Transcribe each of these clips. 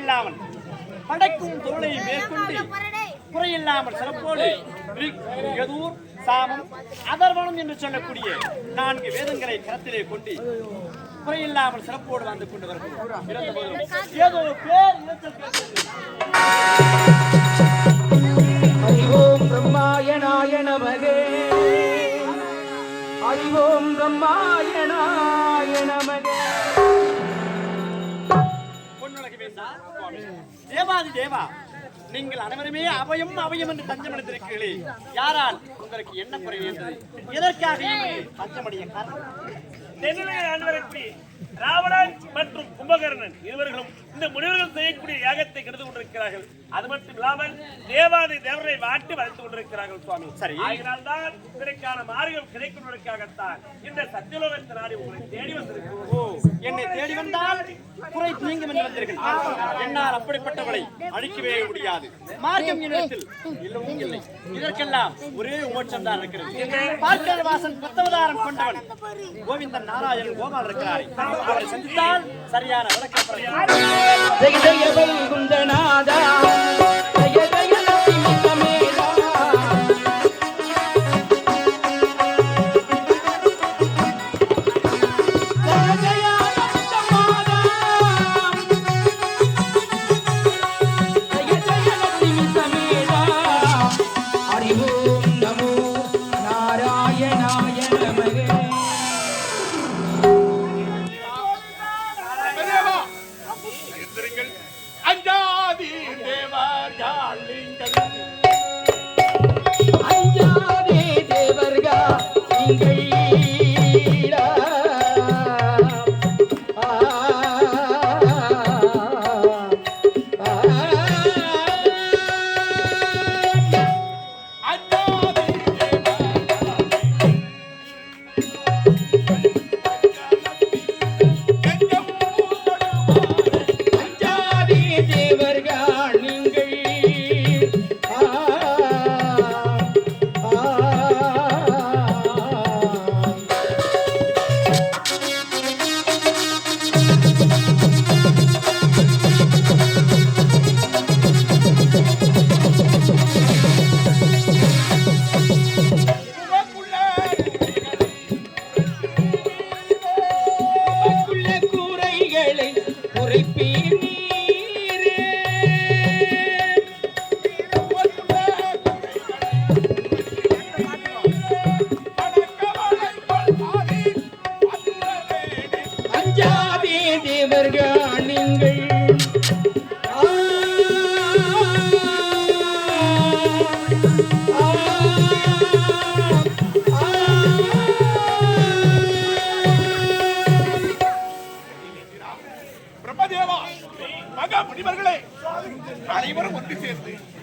குறைவில்லாமல் படைக்கும் தொழிலை மேற்கொண்டு குறையில்லாமல் சிறப்போடு எதூர் சாமம் அதர்வனம் என்று சொல்லக்கூடிய நான்கு வேதங்களை கரத்திலே கொண்டு குறையில்லாமல் சிறப்போடு வந்து கொண்டு வருகிறோம். ஏதோ பேர் தேவாதி தேவா நீங்கள் அனைவருமே அபயம் அபயம் என்று தஞ்சம் யாரால் உங்களுக்கு என்ன குறை நேர்ந்தது எதற்காக தஞ்சமடைய காரணம்? ராவணன் மற்றும் கும்பகர்ணன் இருவர்களும் இந்த முனிவர்கள் செய்யக்கூடிய யாகத்தை கெடுத்து கொண்டிருக்கிறார்கள். அது மட்டும் இல்லாமல் தேவாதி தேவரை வாட்டி வளர்த்து கொண்டிருக்கிறார்கள் சுவாமி. சரி. ஆகினால் தான் இதற்கான மார்க்கம் கிடைப்பதற்காகத்தான் இந்த சத்தியலோகத்தை நாடி உங்களை தேடி வந்திருக்கிறோம் என்னை தேடி வந்தால் குறை நீங்கும் என்று வந்தீர்கள். என்னால் அப்படிப்பட்டவளை அழிக்கவே முடியாது. மார்க்கம் என்னிடத்தில் இல்லவும் இல்லை. இதற்கெல்லாம் ஒரே மோட்சம் தான் இருக்கிறது. பார்க்கல் வாசன் பத்தவதாரம் கொண்டவன். கோவிந்தன் நாராயணன் கோபால் இருக்கிறாரே. அவரை சந்தித்தால் சரியான விளக்கம் குறைப்பீர்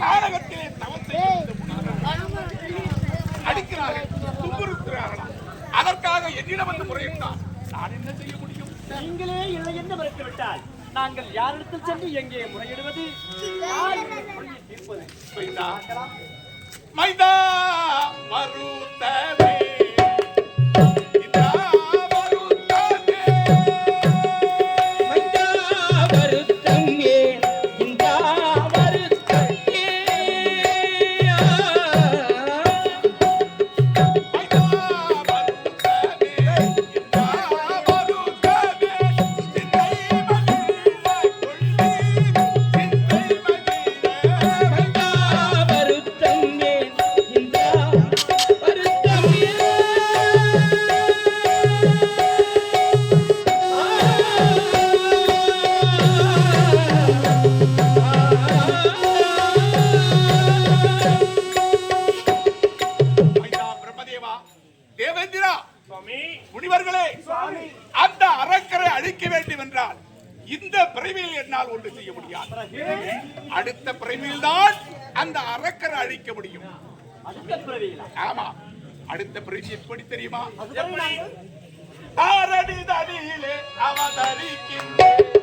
கானகத்திலே தவம் செய்து அடிக்கிறார்கள் துன்புறுத்துகிறார்களாம் அதற்காக என்னிடம் வந்து முறையிட்டார் நான் என்ன செய்ய முடியும்? நீங்களே இல்லை என்று மறுத்து விட்டால் நாங்கள் யாரிடத்தில் சென்று எங்கே முறையிடுவது? தீர்ப்பது மைதா மைதா மருத்தவே அழிக்க முடியும். ஆமா. அடுத்த பிரிவு எப்படி தெரியுமா? தாரடி தடியிலே அவதரிக்கின்றேன்.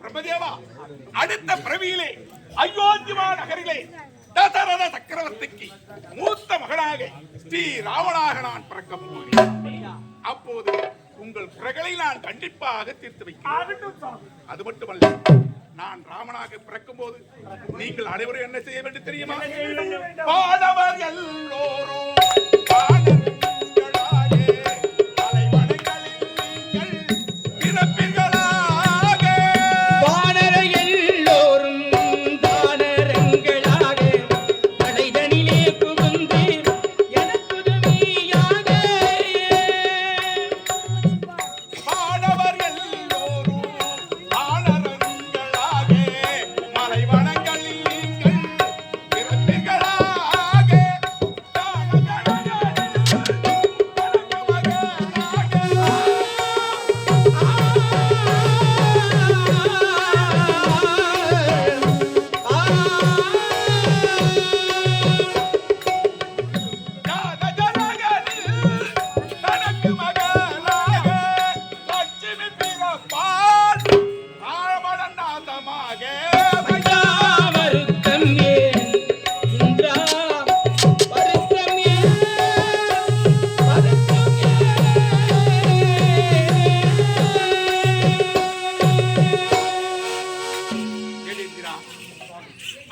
பிரம்மதேவா அடுத்த பிறவியிலே அயோத்திமா நகரிலே தசரத சக்கரவர்த்திக்கு மூத்த மகனாக ஸ்ரீ ராவணாக நான் பிறக்கப் போகிறேன். அப்போது உங்கள் குறைகளை நான் கண்டிப்பாக தீர்த்து வைக்கிறேன். அது மட்டுமல்ல நான் ராமனாக பிறக்கும் போது நீங்கள் அனைவரும் என்ன செய்ய வேண்டும் தெரியுமா? பாடவர் எல்லோரும்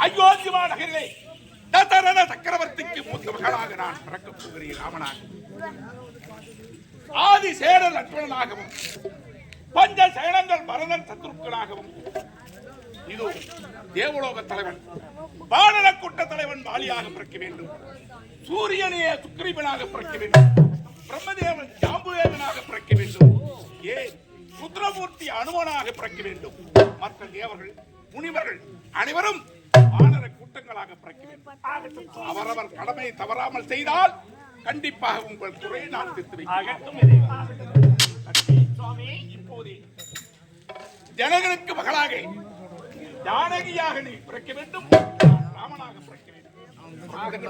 அயோத்திமா நகரிலே தசரத சக்கரவர்த்திக்கு மூத்த மகளாக நான் பிறக்கப் போகிறேன் ராமனாக. ஆதி சேர லட்சுமணனாகவும் பஞ்ச சேனங்கள் பரதன் சத்ருக்களாகவும் இது தேவலோக தலைவன் பாடல கூட்ட தலைவன் வாலியாக பிறக்க வேண்டும். சூரியனே சுக்கிரீவனாக பிறக்க வேண்டும். பிரம்மதேவன் ஜாம்புவேவனாக பிறக்க வேண்டும். ஏன்? ருத்ரமூர்த்தி அனுமனாக பிறக்க வேண்டும். மற்ற தேவர்கள் முனிவர்கள் அனைவரும் வானர கூட்டங்களாக அவரவர் கடமையை தவறாமல் செய்தால் கண்டிப்பாக உங்கள் குறையை நான் தீர்த்து இப்போதே ஜனகனுக்கு மகளாக ஜானகியாக நீ பிறக்க வேண்டும் ராமனாக பிறக்க வேண்டும்